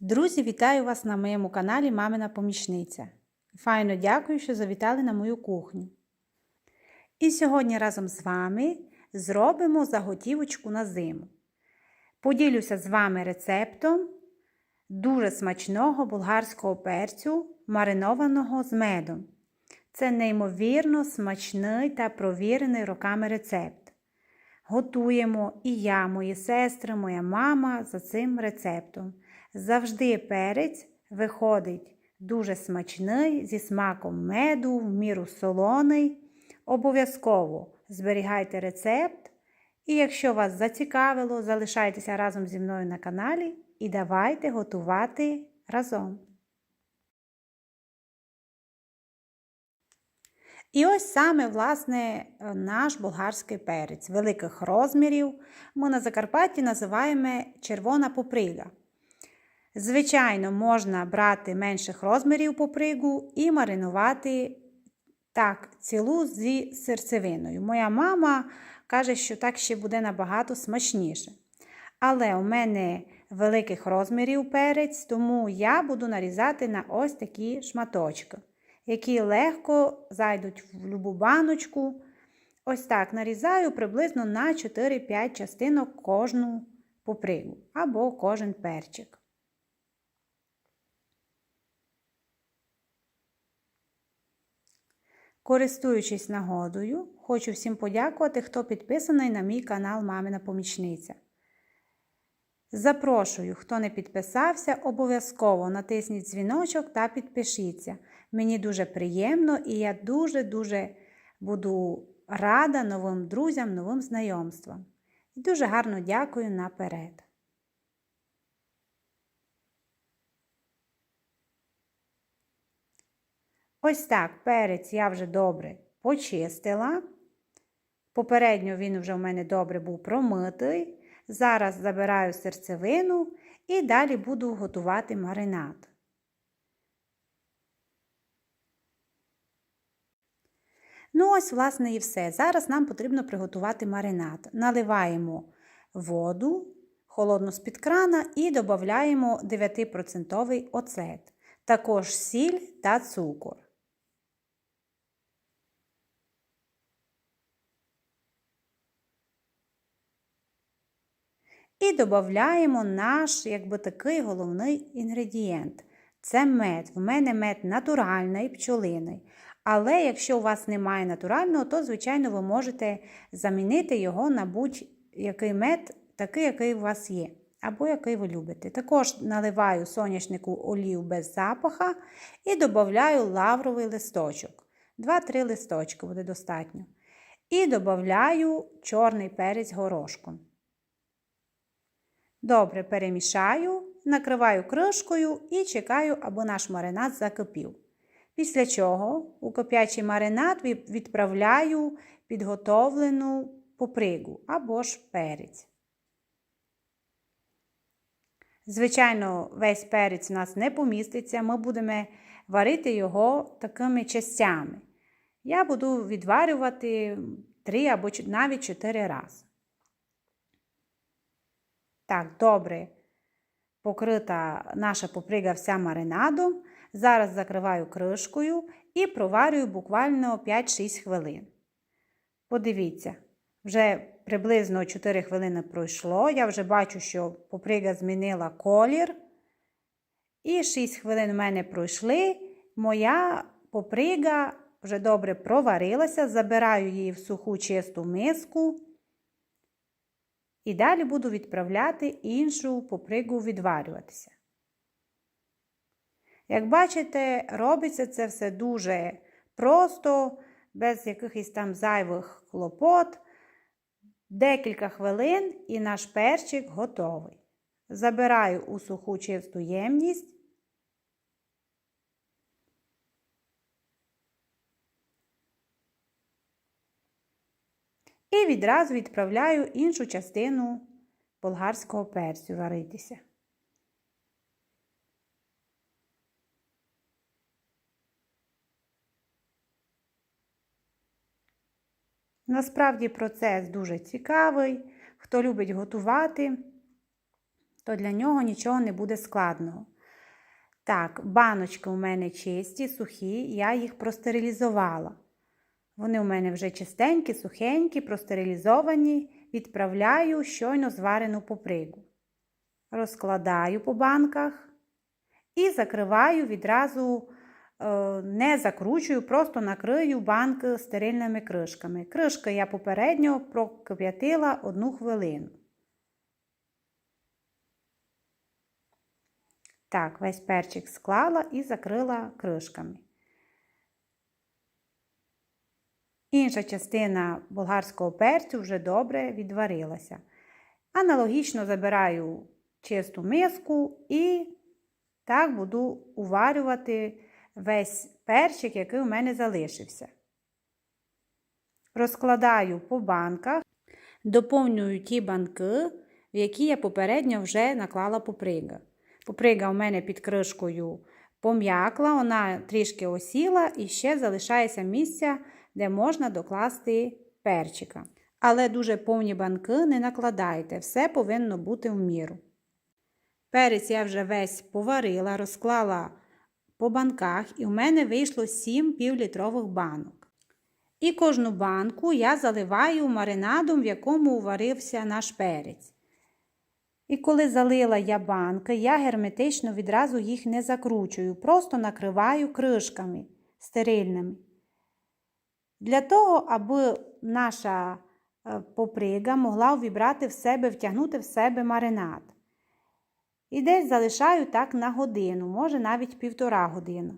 Друзі, вітаю вас на моєму каналі Мамина Помічниця. Файно дякую, що завітали на мою кухню. І сьогодні разом з вами зробимо заготівочку на зиму. Поділюся з вами рецептом дуже смачного болгарського перцю, маринованого з медом. Це неймовірно смачний та провірений роками рецепт. Готуємо і я, мої сестри, моя мама за цим рецептом. Завжди перець виходить дуже смачний, зі смаком меду, в міру солоний. Обов'язково зберігайте рецепт. І якщо вас зацікавило, залишайтеся разом зі мною на каналі і давайте готувати разом. І ось саме, власне, наш болгарський перець великих розмірів. Ми на Закарпатті називаємо червона поприга. Звичайно, можна брати менших розмірів попригу і маринувати так, цілу зі серцевиною. Моя мама каже, що так ще буде набагато смачніше. Але у мене великих розмірів перець, тому я буду нарізати на ось такі шматочки, які легко зайдуть в любу баночку. Ось так нарізаю приблизно на 4-5 частинок кожну попригу або кожен перчик. Користуючись нагодою, хочу всім подякувати, хто підписаний на мій канал Мамина Помічниця. Запрошую, хто не підписався, обов'язково натисніть дзвіночок та підпишіться. Мені дуже приємно і я дуже-дуже буду рада новим друзям, новим знайомствам. І дуже гарно дякую наперед. Ось так перець я вже добре почистила. Попередньо він вже в мене добре був промитий. Зараз забираю серцевину і далі буду готувати маринад. Ну, ось, власне, і все. Зараз нам потрібно приготувати маринад. Наливаємо воду холодну з-під крана і додаємо 9% оцет, також сіль та цукор. І додаємо наш, якби такий головний інгредієнт. Це мед. В мене мед натуральний, пчолиний. Але якщо у вас немає натурального, то, звичайно, ви можете замінити його на будь-який мед, такий, який у вас є, або який ви любите. Також наливаю соняшнику олію без запаха і додаю лавровий листочок. 2-3 листочки буде достатньо. І додаю чорний перець горошком. Добре перемішаю, накриваю кришкою і чекаю, аби наш маринад закипів. Після чого у кип'ячий маринад відправляю підготовлену попригу або ж перець. Звичайно, весь перець у нас не поміститься, ми будемо варити його такими частями. Я буду відварювати 3 або навіть 4 рази. Так, добре покрита наша поприга вся маринадом. Зараз закриваю кришкою і проварюю буквально 5-6 хвилин. Подивіться, вже приблизно 4 хвилини пройшло. Я вже бачу, що поприга змінила колір. І 6 хвилин в мене пройшли. Моя поприга вже добре проварилася, забираю її в суху чисту миску. І далі буду відправляти іншу попригу відварюватися. Як бачите, робиться це все дуже просто, без якихось там зайвих клопот. Декілька хвилин і наш перчик готовий. Забираю у суху чисту ємність. І відразу відправляю іншу частину болгарського перцю варитися. Насправді процес дуже цікавий. Хто любить готувати, то для нього нічого не буде складного. Так, баночки у мене чисті, сухі, я їх простерилізувала. Вони у мене вже чистенькі, сухенькі, простерилізовані, відправляю щойно зварену попригу. Розкладаю по банках і закриваю відразу, е, не закручую, просто накрию банки стерильними кришками. Кришки я попередньо прокип'ятила одну хвилину. Так, весь перчик склала і закрила кришками. Інша частина болгарського перцю вже добре відварилася. Аналогічно забираю чисту миску і так буду уварювати весь перчик, який у мене залишився. Розкладаю по банках, доповнюю ті банки, в які я попередньо вже наклала поприга. Поприга у мене під кришкою пом'якла, вона трішки осіла і ще залишається місця, де можна докласти перчика. Але дуже повні банки не накладайте, все повинно бути в міру. Перець я вже весь поварила, розклала по банках, і в мене вийшло 7 півлітрових банок. І кожну банку я заливаю маринадом, в якому уварився наш перець. І коли залила я банки, я герметично відразу їх не закручую, просто накриваю кришками стерильними. Для того, аби наша е, поприга могла увібрати в себе, втягнути в себе маринад. І десь залишаю так на годину, може навіть півтора години.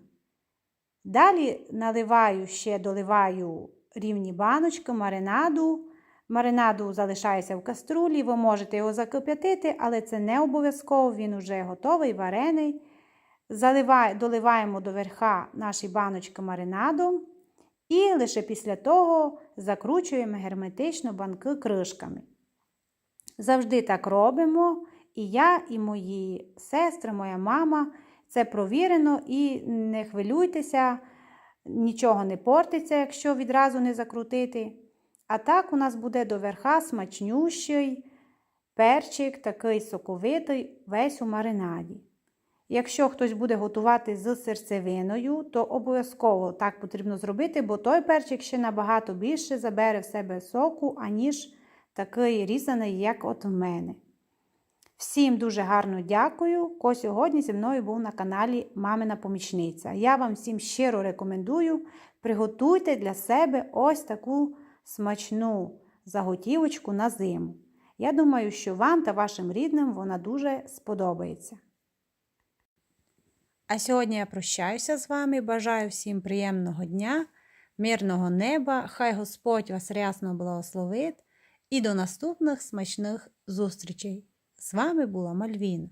Далі наливаю ще доливаю рівні баночки маринаду. Маринаду залишається в каструлі, ви можете його закип'ятити, але це не обов'язково, він вже готовий, варений. Доливаємо до верха наші баночки маринаду. І лише після того закручуємо герметично банки кришками. Завжди так робимо. І я, і мої сестри, моя мама. Це провірено і не хвилюйтеся, нічого не портиться, якщо відразу не закрутити. А так у нас буде до верха смачнющий перчик, такий соковитий, весь у маринаді. Якщо хтось буде готувати з серцевиною, то обов'язково так потрібно зробити, бо той перчик ще набагато більше забере в себе соку, аніж такий різаний, як от в мене. Всім дуже гарно дякую, ко сьогодні зі мною був на каналі Мамина Помічниця. Я вам всім щиро рекомендую приготуйте для себе ось таку смачну заготівочку на зиму. Я думаю, що вам та вашим рідним вона дуже сподобається. А сьогодні я прощаюся з вами. Бажаю всім приємного дня, мирного неба. Хай Господь вас рясно благословить і до наступних смачних зустрічей! З вами була Мальвіна.